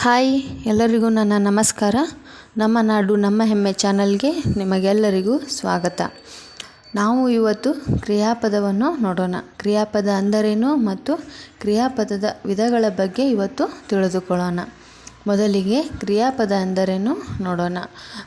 Hi ಎಲ್ಲರಿಗೂ ನನ್ನ ನಮಸ್ಕಾರ. ನಮ್ಮ ನಾಡು, ನಮ್ಮ ಹೆಮ್ಮೆ ಚಾನಲ್ಗೆ ನಿಮಗೆಲ್ಲರಿಗೂ ಸ್ವಾಗತ. ನಾವು ಇವತ್ತು ಕ್ರಿಯಾಪದವನ್ನು ನೋಡೋಣ. ಕ್ರಿಯಾಪದ ಅಂದರೇನು ಮತ್ತು ಕ್ರಿಯಾಪದದ ವಿಧಗಳ ಬಗ್ಗೆ ಇವತ್ತು ತಿಳಿದುಕೊಳ್ಳೋಣ. ಮೊದಲಿಗೆ ಕ್ರಿಯಾಪದ ಅಂದರೇನು ನೋಡೋಣ.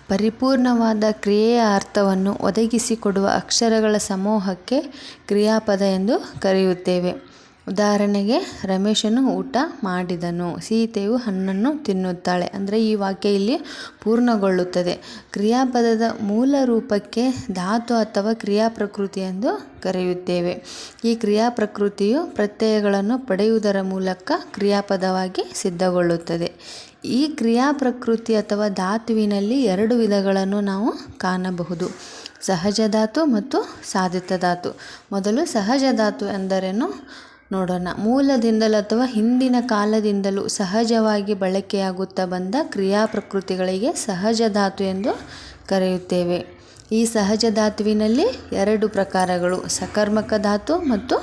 ಪರಿಪೂರ್ಣವಾದ ಕ್ರಿಯೆಯ ಅರ್ಥವನ್ನು ಒದಗಿಸಿಕೊಡುವ ಅಕ್ಷರಗಳ ಸಮೂಹಕ್ಕೆ ಕ್ರಿಯಾಪದ ಎಂದು ಕರೆಯುತ್ತೇವೆ. ಉದಾಹರಣೆಗೆ ರಮೇಶನು ಊಟ ಮಾಡಿದನು, ಸೀತೆಯು ಹಣ್ಣನ್ನು ತಿನ್ನುತ್ತಾಳೆ. ಅಂದರೆ ಈ ವಾಕ್ಯ ಇಲ್ಲಿ ಪೂರ್ಣಗೊಳ್ಳುತ್ತದೆ. ಕ್ರಿಯಾಪದದ ಮೂಲ ರೂಪಕ್ಕೆ ಧಾತು ಅಥವಾ ಕ್ರಿಯಾ ಪ್ರಕೃತಿ ಎಂದು ಕರೆಯುತ್ತೇವೆ. ಈ ಕ್ರಿಯಾ ಪ್ರಕೃತಿಯು ಪ್ರತ್ಯಯಗಳನ್ನು ಪಡೆಯುವುದರ ಮೂಲಕ ಕ್ರಿಯಾಪದವಾಗಿ ಸಿದ್ಧಗೊಳ್ಳುತ್ತದೆ. ಈ ಕ್ರಿಯಾ ಪ್ರಕೃತಿ ಅಥವಾ ಧಾತುವಿನಲ್ಲಿ ಎರಡು ವಿಧಗಳನ್ನು ನಾವು ಕಾಣಬಹುದು. ಸಹಜ ಧಾತು ಮತ್ತು ಸಾಧಿತ ಧಾತು. ಮೊದಲು ಸಹಜ ಧಾತು ಎಂದರೇನು? ನೋಡೋಣ. ಮೂಲದಿಂದಲೂ ಅಥವಾ ಹಿಂದಿನ ಕಾಲದಿಂದಲೂ ಸಹಜವಾಗಿ ಬಳಕೆಯಾಗುತ್ತಾ ಬಂದ ಕ್ರಿಯಾಪ್ರಕೃತಿಗಳಿಗೆ ಸಹಜ ಧಾತು ಎಂದು ಕರೆಯುತ್ತೇವೆ. ಈ ಸಹಜ ಧಾತುವಿನಲ್ಲಿ ಎರಡು ಪ್ರಕಾರಗಳು, ಸಕರ್ಮಕ ಧಾತು ಮತ್ತು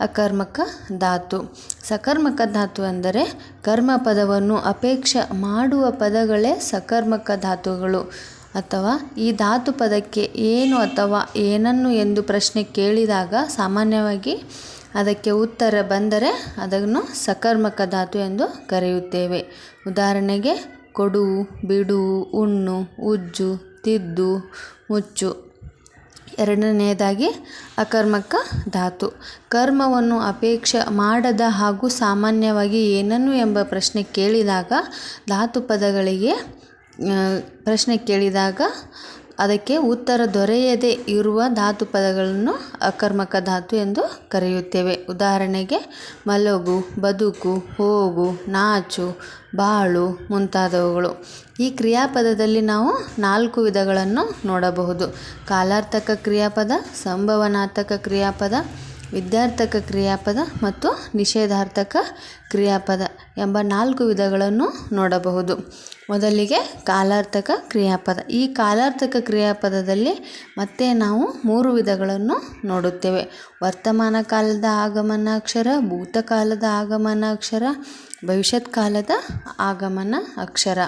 ಅಕರ್ಮಕ ಧಾತು. ಸಕರ್ಮಕ ಧಾತು ಅಂದರೆ ಕರ್ಮ ಪದವನ್ನು ಅಪೇಕ್ಷೆ ಮಾಡುವ ಪದಗಳೇ ಸಕರ್ಮಕ ಧಾತುಗಳು. ಅಥವಾ ಈ ಧಾತು ಪದಕ್ಕೆ ಏನು ಅಥವಾ ಏನನ್ನು ಎಂದು ಪ್ರಶ್ನೆ ಕೇಳಿದಾಗ ಸಾಮಾನ್ಯವಾಗಿ ಅದಕ್ಕೆ ಉತ್ತರ ಬಂದರೆ ಅದನ್ನು ಸಕರ್ಮಕ ಧಾತು ಎಂದು ಕರೆಯುತ್ತೇವೆ. ಉದಾಹರಣೆಗೆ, ಕೊಡು, ಬಿಡು, ಉಣ್ಣು, ಉಜ್ಜು, ತಿದ್ದು, ಮುಚ್ಚು. ಎರಡನೆಯದಾಗಿ, ಅಕರ್ಮಕ ಧಾತು. ಕರ್ಮವನ್ನು ಅಪೇಕ್ಷೆ ಮಾಡದ ಹಾಗೂ ಸಾಮಾನ್ಯವಾಗಿ ಏನನ್ನು ಎಂಬ ಪ್ರಶ್ನೆ ಕೇಳಿದಾಗ, ಧಾತು ಪದಗಳಿಗೆ ಪ್ರಶ್ನೆ ಕೇಳಿದಾಗ ಅದಕ್ಕೆ ಉತ್ತರ ದೊರೆಯದೇ ಇರುವ ಧಾತು ಪದಗಳನ್ನು ಅಕರ್ಮಕ ಧಾತು ಎಂದು ಕರೆಯುತ್ತೇವೆ. ಉದಾಹರಣೆಗೆ, ಮಲಗು, ಬದುಕು, ಹೋಗು, ನಾಚು, ಬಾಳು ಮುಂತಾದವುಗಳು. ಈ ಕ್ರಿಯಾಪದದಲ್ಲಿ ನಾವು ನಾಲ್ಕು ವಿಧಗಳನ್ನು ನೋಡಬಹುದು. ಕಾಲಾರ್ಥಕ ಕ್ರಿಯಾಪದ, ಸಂಭವನಾರ್ಥಕ ಕ್ರಿಯಾಪದ, ವಿದ್ಯಾರ್ಥಕ ಕ್ರಿಯಾಪದ ಮತ್ತು ನಿಷೇಧಾರ್ಥಕ ಕ್ರಿಯಾಪದ. ಎಂಬ ನಾಲ್ಕು ವಿಧಗಳನ್ನು ನೋಡಬಹುದು. ಮೊದಲಿಗೆ ಕಾಲಾರ್ಥಕ ಕ್ರಿಯಾಪದ. ಈ ಕಾಲಾರ್ಥಕ ಕ್ರಿಯಾಪದದಲ್ಲಿ ಮತ್ತೆ ನಾವು ಮೂರು ವಿಧಗಳನ್ನು ನೋಡುತ್ತೇವೆ. ವರ್ತಮಾನ ಕಾಲದ ಆಗಮನಾಕ್ಷರ ಭೂತಕಾಲದ ಆಗಮನಾಕ್ಷರ, ಭವಿಷ್ಯತ್ ಕಾಲದ ಆಗಮನ ಅಕ್ಷರ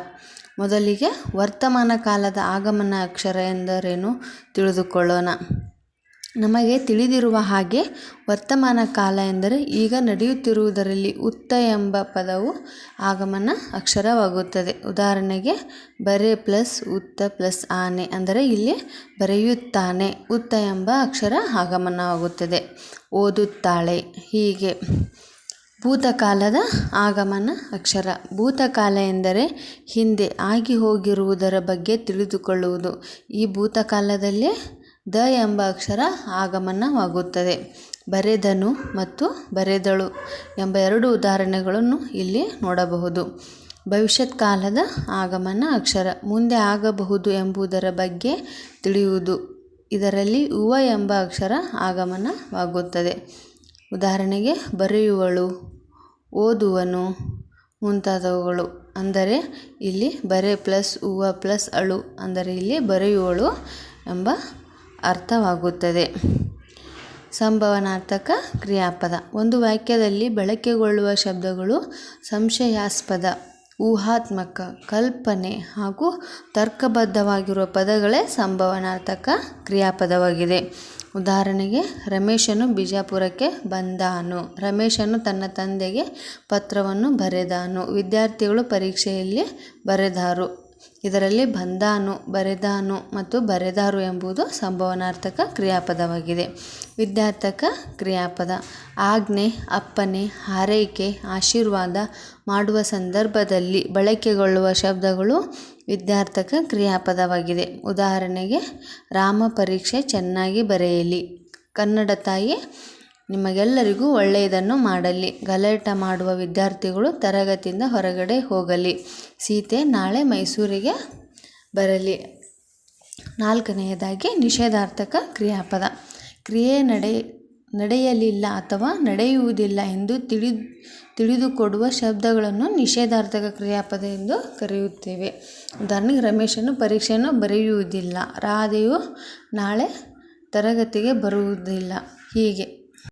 ಮೊದಲಿಗೆ ವರ್ತಮಾನ ಕಾಲದ ಆಗಮನ ಅಕ್ಷರ ಎಂದರೇನು ತಿಳಿದುಕೊಳ್ಳೋಣ. ನಮಗೆ ತಿಳಿದಿರುವ ಹಾಗೆ ವರ್ತಮಾನ ಕಾಲ ಎಂದರೆ ಈಗ ನಡೆಯುತ್ತಿರುವುದರಲ್ಲಿ ಉತ್ತ ಎಂಬ ಪದವು ಆಗಮನ ಅಕ್ಷರವಾಗುತ್ತದೆ. ಉದಾಹರಣೆಗೆ ಬರೆ ಪ್ಲಸ್ ಉತ್ತ ಪ್ಲಸ್ ಆನೆ ಅಂದರೆ ಇಲ್ಲಿ ಬರೆಯುತ್ತಾನೆ. ಉತ್ತ ಎಂಬ ಅಕ್ಷರ ಆಗಮನವಾಗುತ್ತದೆ. ಓದುತ್ತಾಳೆ. ಹೀಗೆ. ಭೂತಕಾಲದ ಆಗಮನ ಅಕ್ಷರ. ಭೂತಕಾಲ ಎಂದರೆ ಹಿಂದೆ ಆಗಿ ಹೋಗಿರುವುದರ ಬಗ್ಗೆ ತಿಳಿದುಕೊಳ್ಳುವುದು. ಈ ಭೂತಕಾಲದಲ್ಲಿ ದ ಎಂಬ ಅಕ್ಷರ ಆಗಮನವಾಗುತ್ತದೆ. ಬರೆದನು ಮತ್ತು ಬರೆದಳು ಎಂಬ ಎರಡು ಉದಾಹರಣೆಗಳನ್ನು ಇಲ್ಲಿ ನೋಡಬಹುದು. ಭವಿಷ್ಯತ್ ಕಾಲದ ಆಗಮನ ಅಕ್ಷರ ಮುಂದೆ ಆಗಬಹುದು ಎಂಬುದರ ಬಗ್ಗೆ ತಿಳಿಯುವುದು. ಇದರಲ್ಲಿ ಉವ ಎಂಬ ಅಕ್ಷರ ಆಗಮನವಾಗುತ್ತದೆ. ಉದಾಹರಣೆಗೆ ಬರೆಯುವಳು, ಓದುವನು, ಮುಂತಾದವುಗಳು. ಅಂದರೆ ಇಲ್ಲಿ ಬರೆ ಪ್ಲಸ್ ಹೂವ ಪ್ಲಸ್ ಅಳು ಅಂದರೆ ಇಲ್ಲಿ ಬರೆಯುವಳು ಎಂಬ ಅರ್ಥವಾಗುತ್ತದೆ. ಸಂಭವನಾರ್ಥಕ ಕ್ರಿಯಾಪದ. ಒಂದು ವಾಕ್ಯದಲ್ಲಿ ಬಳಕೆಗೊಳ್ಳುವ ಶಬ್ದಗಳು ಸಂಶಯಾಸ್ಪದ, ಊಹಾತ್ಮಕ, ಕಲ್ಪನೆ ಹಾಗೂ ತರ್ಕಬದ್ಧವಾಗಿರುವ ಪದಗಳೇ ಸಂಭವನಾರ್ಥಕ ಕ್ರಿಯಾಪದವಾಗಿದೆ. ಉದಾಹರಣೆಗೆ, ರಮೇಶನು ಬಿಜಾಪುರಕ್ಕೆ ಬಂದಾನು. ರಮೇಶನು ತನ್ನ ತಂದೆಗೆ ಪತ್ರವನ್ನು ಬರೆದಾನು. ವಿದ್ಯಾರ್ಥಿಗಳು ಪರೀಕ್ಷೆಯಲ್ಲಿ ಬರೆದಾರು. ಇದರಲ್ಲಿ ಬಂದಾನು, ಬರೆದಾನು ಮತ್ತು ಬರೆದಾರು ಎಂಬುದು ಸಂಭವನಾರ್ಥಕ ಕ್ರಿಯಾಪದವಾಗಿದೆ. ವಿದ್ಯಾರ್ಥಕ ಕ್ರಿಯಾಪದ. ಆಜ್ಞೆ ಅಪ್ಪನೆ ಹಾರೈಕೆ, ಆಶೀರ್ವಾದ ಮಾಡುವ ಸಂದರ್ಭದಲ್ಲಿ ಬಳಕೆಗೊಳ್ಳುವ ಶಬ್ದಗಳು ವಿದ್ಯಾರ್ಥಕ ಕ್ರಿಯಾಪದವಾಗಿದೆ. ಉದಾಹರಣೆಗೆ, ರಾಮ ಪರೀಕ್ಷೆ ಚೆನ್ನಾಗಿ ಬರೆಯಲಿ. ಕನ್ನಡ ತಾಯಿ ನಿಮಗೆಲ್ಲರಿಗೂ ಒಳ್ಳೆಯದನ್ನು ಮಾಡಲಿ. ಗಲಾಟೆ ಮಾಡುವ ವಿದ್ಯಾರ್ಥಿಗಳು ತರಗತಿಯಿಂದ ಹೊರಗಡೆ ಹೋಗಲಿ. ಸೀತೆ ನಾಳೆ ಮೈಸೂರಿಗೆ ಬರಲಿ. ನಾಲ್ಕನೆಯದಾಗಿ ನಿಷೇಧಾರ್ಥಕ ಕ್ರಿಯಾಪದ. ಕ್ರಿಯೆ ನಡೆ, ನಡೆಯಲಿಲ್ಲ ಅಥವಾ ನಡೆಯುವುದಿಲ್ಲ ಎಂದು ತಿಳಿ ತಿಳಿದುಕೊಡುವ ಶಬ್ದಗಳನ್ನು ನಿಷೇಧಾರ್ಥಕ ಕ್ರಿಯಾಪದ ಎಂದು ಕರೆಯುತ್ತೇವೆ. ಉದಾಹರಣೆಗೆ ರಮೇಶನು ಪರೀಕ್ಷೆಯನ್ನು ಬರೆಯುವುದಿಲ್ಲ. ರಾಧೆಯು ನಾಳೆ ತರಗತಿಗೆ ಬರುವುದಿಲ್ಲ. ಹೀಗೆ.